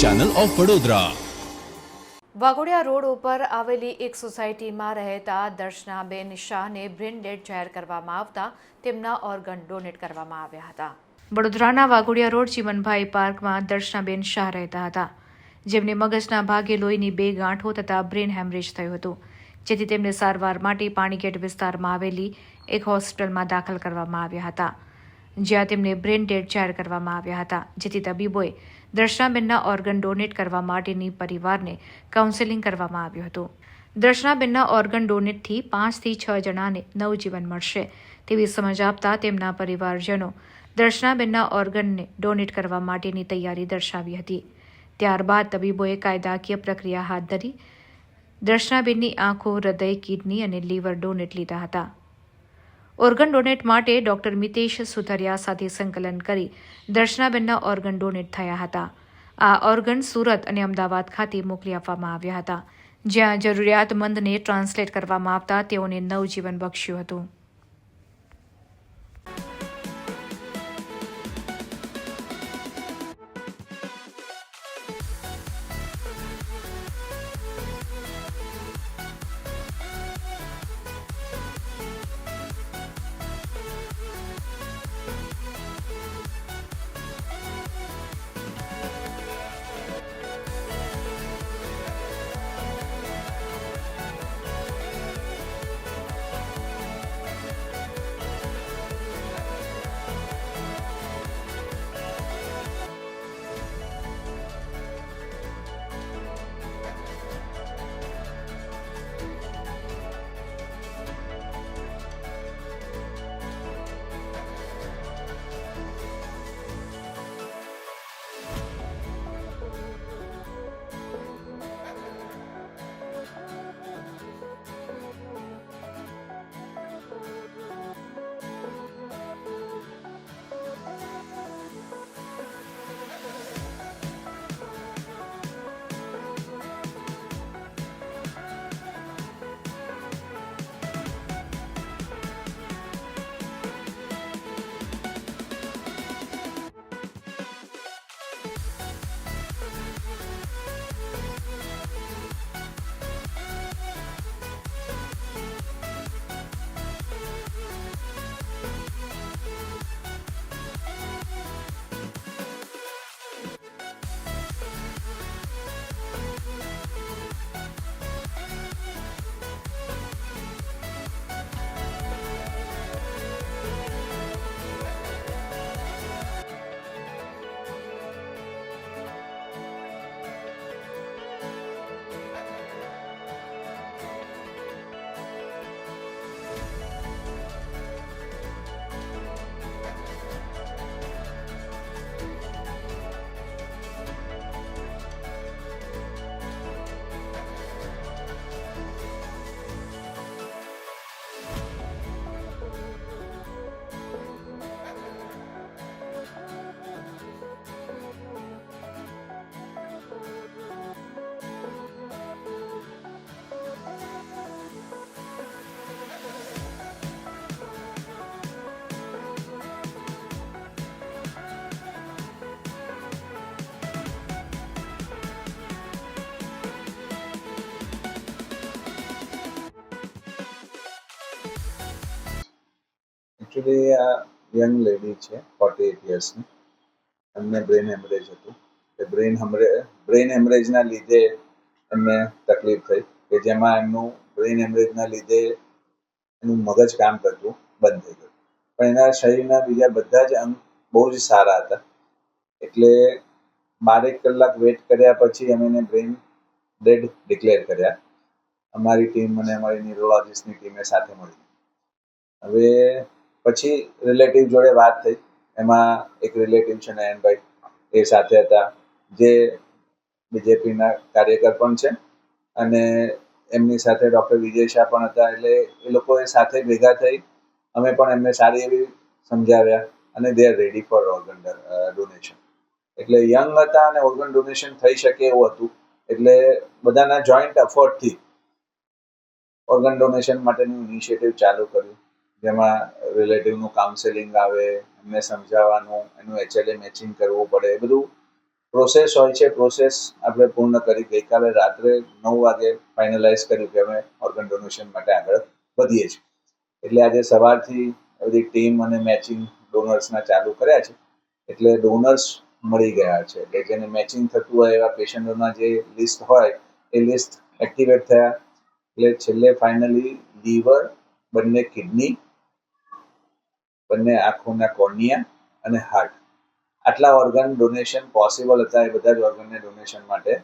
Channel of Vadodara Waghodia road ઉપર આવેલી એક સોસાયટીમાં રહેતા દર્શનાબેન શાહને બ્રેન ડેડ જાહેર કરવામાં આવતા તેમના ઓર્ગન ડોનેટ કરવામાં આવ્યા હતા. વડોદરાના વાઘોડિયા રોડ ચીમનભાઈ પાર્કમાં દર્શનાબેન શાહ રહેતા હતા. જેમને મગજના ભાગે લોહીની બે ગાંઠો તથા બ્રેન હેમરેજ થયું હતું. જેથી તેમને સારવાર માટે પાણીગેટ વિસ્તારમાં આવેલી એક હોસ્પિટલમાં દાખલ કરવામાં આવ્યા હતા. જ્યાં તેમને બ્રેન ડેડ જાહેર કરવામાં આવ્યા હતા. જેથી તબીબોએ દર્શનાબેનના ઓર્ગન ડોનેટ કરવા માટેની પરિવારને કાઉન્સેલિંગ કરવામાં આવ્યું હતું. દર્શનાબેનના ઓર્ગન ડોનેટથી પાંચથી છ જણાને નવજીવન મળશે. તેવી સમજ આપતા તેમના પરિવારજનો દર્શનાબેનના ઓર્ગનને ડોનેટ કરવા માટેની તૈયારી દર્શાવી હતી. ત્યારબાદ તબીબોએ કાયદાકીય પ્રક્રિયા હાથ ધરી દર્શનાબેનની આંખો, હૃદય, કિડની અને લીવર ડોનેટ લીધા હતા. ઓર્ગન ડોનેટ માટે ડોક્ટર મિતેશ સુથરિયા સાથે સંકલન કરી દર્શનાબેનના ઓર્ગન ડોનેટ થયા હતા. આ ઓર્ગન સુરત અને અમદાવાદ ખાતે મોકલી આપવામાં આવ્યા હતા, જ્યાં જરૂરિયાતમંદને ટ્રાન્સલેટ કરવામાં આવતા તેઓને નવજીવન બક્ષ્યું હતું. એકચ્યુઅલી આ યંગ લેડી છે ફોર્ટી એટ યર્સની એમને બ્રેન હેમરેજ હતું. એ બ્રેન હેમરે બ્રેન હેમરેજના લીધે એમને તકલીફ થઈ કે જેમાં એમનું બ્રેન હેમરેજના લીધે એનું મગજ કામ કરતું બંધ થઈ ગયું. પણ એના શરીરના બીજા બધા જ અંગ બહુ જ સારા હતા. એટલે બારેક કલાક વેટ કર્યા પછી અમે એને બ્રેન ડેડ ડિક્લેર કર્યા. અમારી ટીમ અને અમારી ન્યુરોલોજીસ્ટની ટીમે સાથે મળી. હવે પછી રિલેટિવ જોડે વાત થઈ. એમાં એક રિલેટિવ છે નયનભાઈ એ સાથે હતા. જે બીજેપીના કાર્યકર પણ છે અને એમની સાથે ડૉક્ટર વિજય શાહ પણ હતા. એટલે એ લોકોએ સાથે ભેગા થઈ, અમે પણ એમને સારી એવી સમજાવ્યા અને they are ready for organ donation એટલે યંગ હતા અને ઓર્ગન ડોનેશન થઈ શકે એવું હતું. એટલે બધાના જોઈન્ટ એફર્ટથી ઓર્ગન ડોનેશન માટેનું ઇનિશિયેટિવ ચાલુ કર્યું. જેમાં રિલેટિવનું કાઉન્સેલિંગ આવે, એમને સમજાવવાનું, એનું એચએલએ મેચિંગ કરવું પડે, એ બધું પ્રોસેસ હોય છે. પ્રોસેસ આપણે પૂર્ણ કરી ગઈકાલે રાત્રે નવ વાગે ફાઇનલાઇઝ કર્યું કે અમે ઓર્ગન ડોનેશન માટે આગળ વધીએ છીએ. એટલે આજે સવારથી બધી ટીમ અને મેચિંગ ડોનર્સના ચાલુ કર્યા છે. એટલે ડોનર્સ મળી ગયા છે. એટલે જેને મેચિંગ થતું હોય એવા પેશન્ટોના જે લિસ્ટ હોય, એ લિસ્ટ એક્ટિવેટ થયા. એટલે છેલ્લે ફાઇનલી લીવર બંને કિડની બંને આંખોના કોર્નિયા અને હાર્ટ આટલા ઓર્ગન ડોનેશન પોસિબલ હતા એ બધા જ ઓર્ગનને ડોનેશન માટે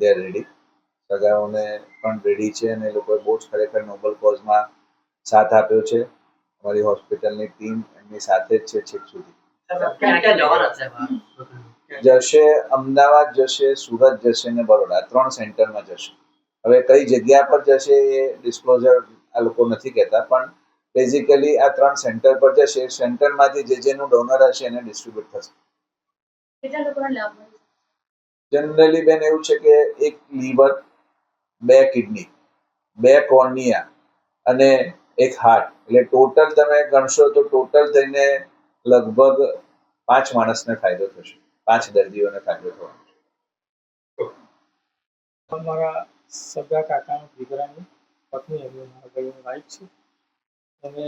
દે આર રેડી સગાઓને પણ રેડી છે અને એ લોકોએ બહુ જ ખરેખર નોબલ કોઝમાં સાથ આપ્યો છે. અમારી હોસ્પિટલની ટીમ એમની સાથે જ છે છેક સુધી? જશે, અમદાવાદ જશે, સુરત જશે ને બરોડા ત્રણ સેન્ટરમાં જશે. હવે કઈ જગ્યા પર જશે એ ડિસ્ક્લોઝર આ લોકો નથી કહેતા, પણ બેઝિકલી આ ત્રણ સેન્ટર પર જશે સેન્ટરમાંથી જે જેનું ડોનર હશે એને ડિસ્ટ્રીબ્યુટ થશે. જનરલી બેન એવું છે કે એક લીવર બે કિડની બે કોર્નિયા અને એક હાર્ટ એટલે ટોટલ તમે ગણશો તો ટોટલ થઈને લગભગ પાંચ માણસને ફાયદો થશે. પાંચ દર્દીઓને ફાયદો થવાનો છે. મારા સગા કાકાના દીકરાની પત્ની એમની મારા ભાઈ વાઈફ છે. અને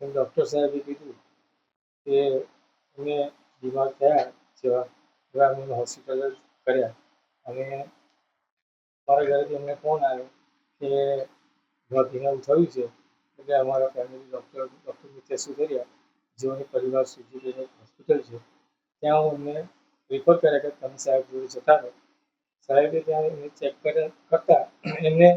ડૉક્ટર સાહેબે કીધું કે અમે બીમાર થયા જેવા એવા અમે હોસ્પિટલ કર્યા. અને મારા ઘરેથી અમને ફોન આવ્યો કે એવું થયું છે. એટલે અમારા ફેમિલી ડૉક્ટર ડૉક્ટર શું કર્યા જેઓની પરિવાર સુધી હોસ્પિટલ છે. ત્યાં હું એમને રિફર કર્યા કે તમે સાહેબ જોડે જતા રહો. સાહેબે ત્યાં એમને ચેક કરતા એમને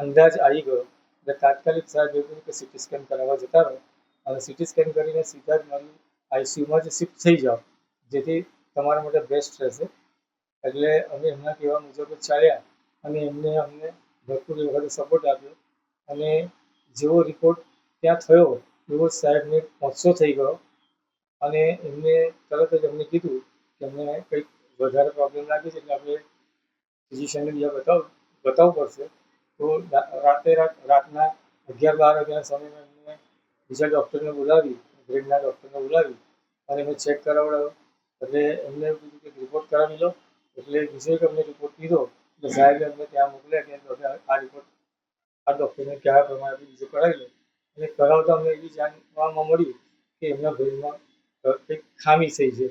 અંદાજ આવી ગયો એટલે તાત્કાલિક સાહેબ એવું કે સિટી સ્કેન કરાવવા જતા રહો. અને સિટી સ્કેન કરીને સીધા જ મારી આઈસીયુમાં જ શિફ્ટ થઈ જાઓ, જેથી તમારા માટે બેસ્ટ રહેશે. એટલે અમે એમના કહેવા મુજબ ચાલ્યા અને એમને અમને ભરપૂર એ વખતે સપોર્ટ આપ્યો. અને જેવો રિપોર્ટ ત્યાં થયો, એવો સાહેબને પહોંચો થઈ ગયો. અને એમને તરત જ અમને કીધું કે અમને કંઈક વધારે પ્રોબ્લેમ લાગે છે, એટલે આપણે ફિઝિશિયનને બીજા બતાવ, બતાવવું પડશે. તો રાતે રાત રાતના અગિયાર બાર વાગ્યાના સમયમાં એમને બીજા ડૉક્ટરને બોલાવી બ્રેનના ડૉક્ટરને બોલાવી અને એમને ચેક કરાવડાવ્યો. એટલે એમને કીધું કે રિપોર્ટ કરાવી લો. એટલે બીજો અમને રિપોર્ટ કીધો. એટલે સાહેબે અમને ત્યાં મોકલ્યા કે આ રિપોર્ટ, આ ડૉક્ટરને કયા પ્રમાણે બીજું કરાવી લો. અને કરાવતા અમને એવી જાણવામાં મળ્યું કે એમના બ્રેનમાં કંઈક ખામી થઈ છે.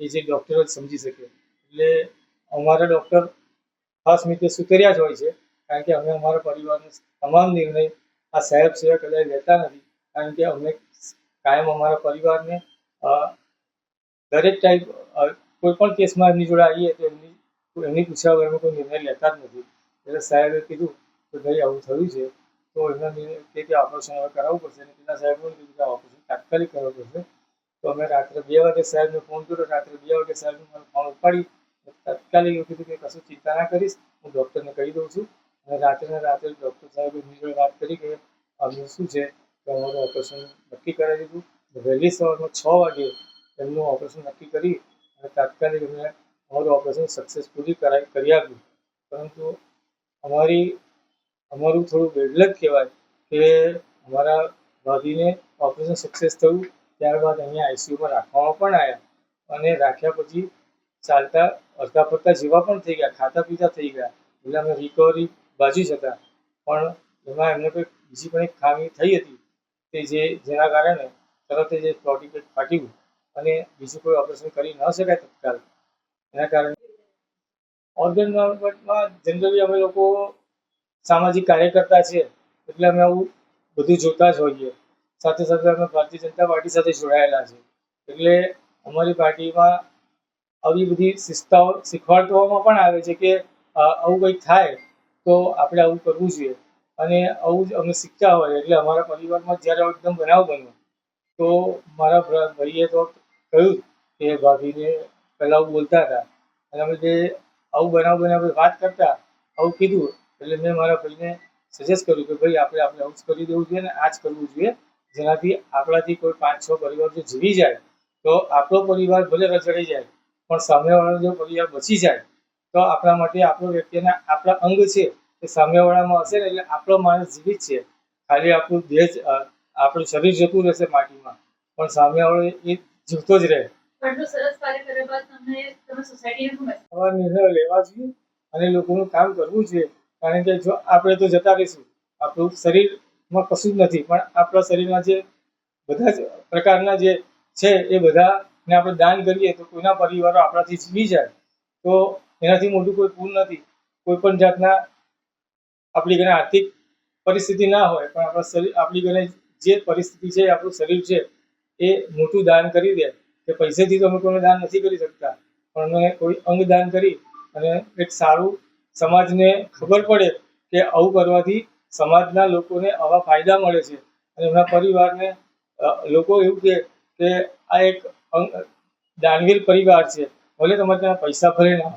એ જે ડૉક્ટર જ સમજી શકે. એટલે અમારા ડૉક્ટર ખાસ રીતે સુતર્યા જ હોય છે. કારણ કે અમે અમારા પરિવારનો તમામ નિર્ણય આ સાહેબ સિવાય કદાચ લેતા નથી, કારણ કે અમે કાયમ અમારા પરિવારને દરેક ટાઈપ કોઈ પણ કેસમાં એમની જોડે આવીએ તો એમની એમની પૂછ્યા વગર કોઈ નિર્ણય લેતા જ નથી. એટલે સાહેબે કીધું કે ભાઈ આવું થયું છે, તો એમના નિર્ણય કે ઓપરેશન હવે કરાવવું પડશે અને પેલા સાહેબે પણ કીધું કે ઓપરેશન તાત્કાલિક કરવું પડશે. તો અમે રાત્રે બે વાગે સાહેબને ફોન કર્યો, રાત્રે બે વાગે સાહેબને મારો ફોન ઉપાડી, તાત્કાલિક એવું કીધું કે કશું ચિંતા ના કરીશ, હું ડૉક્ટરને કહી દઉં છું. અને રાત્રે રાત્રે ડૉક્ટર સાહેબે જોડે વાત કરી કે આમનું શું છે કે અમારું ઓપરેશન નક્કી કરાવી દીધું. વહેલી સવારમાં છ વાગે એમનું ઓપરેશન નક્કી કરી અને તાત્કાલિક એમને અમારું ઓપરેશન સક્સેસફુલી કરાવી, કરી આપ્યું. પરંતુ અમારી, અમારું થોડું બેડલક કહેવાય કે અમારા ભાભીને ઓપરેશન સક્સેસ થયું, ત્યારબાદ અહીંયા આઈસીયુમાં રાખવામાં પણ આવ્યા અને રાખ્યા પછી ચાલતા, અડધા ફરતા જેવા પણ થઈ ગયા ખાતા પીતા થઈ ગયા. એટલે અમે રિકવરી બાજુ જતા પણ એમાં એમને કોઈ બીજી પણ એક ખામી થઈ હતી કે જે, જેના કારણે તરત જ એ પ્રોટીકેટ અને બીજું કોઈ ઓપરેશન કરી ન શકાય તત્કાલ. એના કારણે ઓર્ગન બાબતમાં જનરલી અમે લોકો સામાજિક કાર્યકર્તા છે એટલે અમે આવું બધું જોતા જ હોઈએ. સાથે સાથે અમે ભારતીય જનતા પાર્ટી સાથે જોડાયેલા છે. એટલે અમારી પાર્ટીમાં આવી બધી શિસ્તાઓ શીખવાડવામાં પણ આવે છે કે આવું કંઈક થાય તો આપણે આવું કરવું જોઈએ. અને આવું જ અમે શીખતા હોય, એટલે અમારા પરિવારમાં જ્યારે એકદમ બનાવ બન્યો, તો મારા ભાઈએ તો કહ્યું કે ભાભીને પહેલાં આવું બોલતા હતા. અને અમે જે આવું બનાવ પછી વાત કરતા, આવું કીધું, એટલે મેં મારા ભાઈને સજેસ્ટ કર્યું કે ભાઈ આપણે આપણે આવું જ કરી દેવું જોઈએ ને આ જ કરવું જોઈએ, જેનાથી આપણાથી કોઈ પાંચ છ પરિવાર જો જીવી જાય, તો આપણો પરિવાર ભલે રચડી જાય, પણ સામેવાળો જો પરિવાર બચી જાય તો આપણા માટે આપણો વ્યક્તિના આપણા અંગ છે એ સામેવાળામાં હશે ને એટલે આપણો માણસ જીવિત છે. ખાલી આપણું દેહ આપણું શરીર જતું રહેશે માટીમાં પણ સામેવાળો એ જીવતો જ રહે. આવા નિર્ણયો લેવા જોઈએ અને લોકોનું કામ કરવું જોઈએ કારણ કે જો આપણે તો જતા રહીશું આપણું શરીરમાં કશું જ નથી પણ આપણા શરીરના જે બધા જ પ્રકારના જે છે એ બધાને આપણે દાન કરીએ તો કોઈના પરિવારો આપણાથી જીવી જાય. તો એનાથી મોટું કોઈ પૂર નથી. કોઈ પણ જાતના આપણી ઘરે આર્થિક પરિસ્થિતિ ના હોય, પણ આપણા શરીર, આપણી ઘરે જે પરિસ્થિતિ છે, આપણું શરીર છે, એ મોટું દાન કરી દે. કે પૈસેથી તો અમે કોઈને દાન નથી કરી શકતા, પણ અમે કોઈ અંગ દાન કરી અને એક સારું સમાજને ખબર પડે કે આવું કરવાથી સમાજના લોકોને આવા ફાયદા મળે છે. અને એમના પરિવારને લોકો એવું કહે કે આ એક અંગ, દાનવીર પરિવાર છે. ભલે તમારે ત્યાં પૈસા ભરે ના.